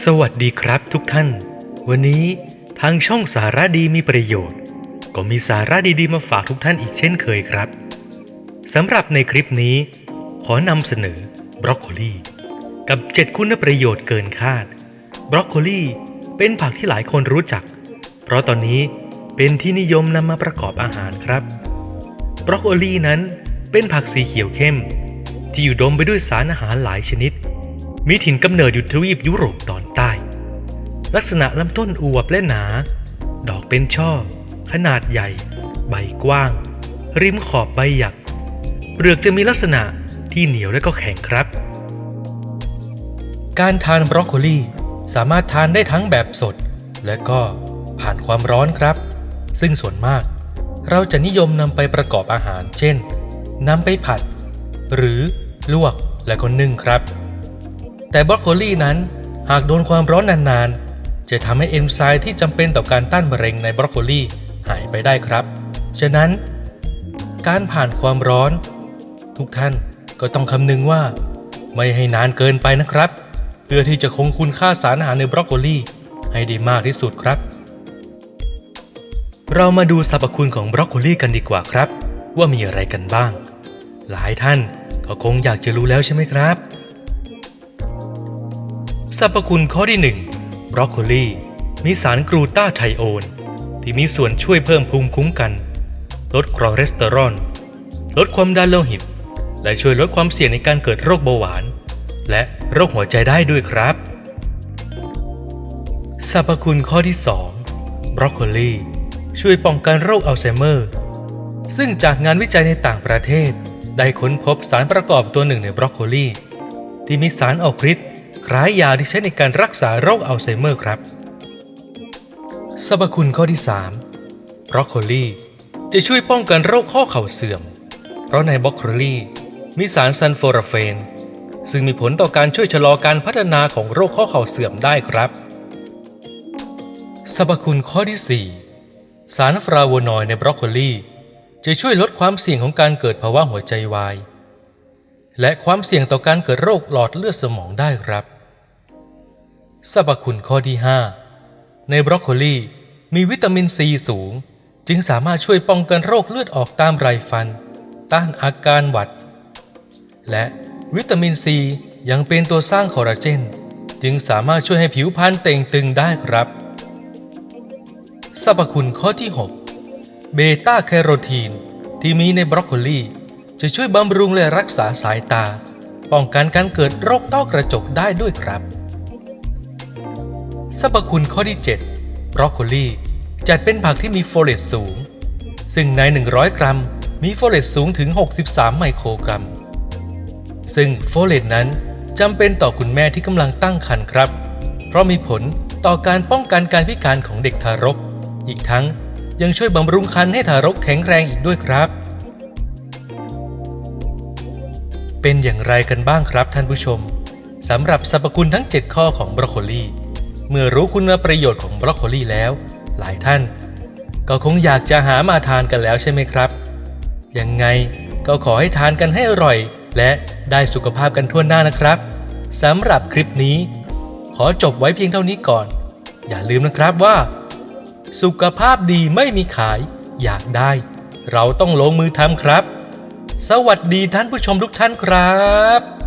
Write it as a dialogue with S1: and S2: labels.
S1: สวัสดีครับทุกท่าน วันนี้ทางช่องสาระดีมีประโยชน์ ก็มีสาระดีๆมาฝากทุกท่านอีกเช่นเคยครับสำหรับในคลิปนี้ ขอนำเสนอบรอกโคลีกับ 7 คุณประโยชน์เกินคาด บรอกโคลีเป็นผักที่หลายคนรู้จัก เพราะตอนนี้เป็นที่นิยมนำมาประกอบอาหารครับ บรอกโคลีนั้นเป็นผักสีเขียวเข้ม ที่อุดมไปด้วยสารอาหารหลายชนิด มีถิ่นกำเนิดอยู่ทวีปยุโรปตอนใต้ ลักษณะลำต้นอวบและหนา ดอกเป็นช่อ ขนาดใหญ่ ใบกว้าง ริมขอบใบหยัก เปลือกจะมีลักษณะที่เหนียวและก็แข็งครับ การทานบรอกโคลีสามารถทานได้ทั้งแบบสด และก็ผ่านความร้อนครับ ซึ่งส่วนมาก เราจะนิยมนำไปประกอบอาหาร เช่นนำไปผัด หรือลวกและก็นึ่งครับ แต่บรอกโคลีนั้นหากโดนความร้อนนานๆ จะทำให้เอนไซม์ที่จำเป็นต่อการต้านมะเร็งในบรอกโคลีหายไปได้ครับ ฉะนั้น การผ่านความร้อน ทุกท่านก็ต้องคำนึงว่า ไม่ให้นานเกินไปนะครับ เพื่อที่จะคงคุณค่าสารอาหารในบรอกโคลีให้ได้มากที่สุดครับ เรามาดูสรรพคุณของบรอกโคลีกันดีกว่าครับ ว่ามีอะไรกันบ้าง หลายท่านก็คงอยากจะรู้แล้วใช่ไหมครับ รรพคุณข้อที่ 1 บรอกโคลีมีสารกรูตาไทโอน ที่มีส่วนช่วยเพิ่มภูมิคุ้มกัน ลดคอเลสเตอรอลลดความดันโลหิต และช่วยลดความเสี่ยงในการเกิดโรคเบาหวาน และโรคหัวใจได้ด้วยครับสรรพคุณข้อที่ 2 บรอกโคลีช่วยป้องกันโรคอัลไซเมอร์ ซึ่งจากงานวิจัยในต่างประเทศ ได้ค้นพบสารประกอบตัวหนึ่งในบรอกโคลีที่มีสารออกฤทธิ์ คล้ายยาที่ใช้ในการรักษาโรคอัลไซเมอร์ครับสรรพคุณข้อที่ 3 บรอกโคลีจะช่วยป้องกันโรคข้อเข่าเสื่อม เพราะในบรอกโคลีมีสารซันโฟราเฟน ซึ่งมีผลต่อการช่วยชะลอการพัฒนาของโรคข้อเข่าเสื่อมได้ครับสรรพคุณข้อที่ 4 สารฟลาโวนอยในบรอกโคลีจะช่วยลดความเสี่ยงของการเกิดภาวะหัวใจวาย และความเสี่ยงต่อการเกิดโรคหลอดเลือดสมองได้ครับ สรรพคุณข้อที่ 5 ในบรอกโคลีมีวิตามินซีสูง จึงสามารถช่วยป้องกันโรคเลือดออกตามไรฟัน ต้านอาการหวัด และวิตามินซียังเป็นตัวสร้างคอลลาเจน จึงสามารถช่วยให้ผิวพรรณเต่งตึงได้ครับสรรพคุณข้อที่ 6 เบต้าแคโรทีน ที่มีในบรอกโคลีจะช่วยบำรุงและรักษาสายตา ป้องกันการเกิดโรคต้อกระจกได้ด้วยครับ สรรพคุณข้อที่ 7 บรอกโคลีจัดเป็นผักที่มีโฟเลตสูง ซึ่งใน 100 กรัม มีโฟเลตสูงถึง 63 ไมโครกรัม ซึ่งโฟเลตนั้นจำเป็นต่อคุณแม่ที่กำลังตั้งครรภ์ครับ เพราะมีผลต่อการป้องกันการพิการของเด็กทารก อีกทั้งยังช่วยบำรุงครรภ์ให้ทารกแข็งแรงอีกด้วยครับ เป็นอย่างไรกันบ้างครับท่านผู้ชมสำหรับสรรพคุณทั้ง 7 ข้อของบรอกโคลี เมื่อรู้คุณประโยชน์ของบรอกโคลีแล้ว หลายท่าน ก็คงอยากจะหามาทานกันแล้วใช่ไหมครับ ยังไงก็ขอให้ทานกันให้อร่อย และได้สุขภาพกันทั่วหน้านะครับสำหรับคลิปนี้ ขอจบไว้เพียงเท่านี้ก่อน อย่าลืมนะครับว่า สุขภาพดีไม่มีขาย อยากได้ เราต้องลงมือทำครับ สวัสดีท่านผู้ชมทุกท่านครับ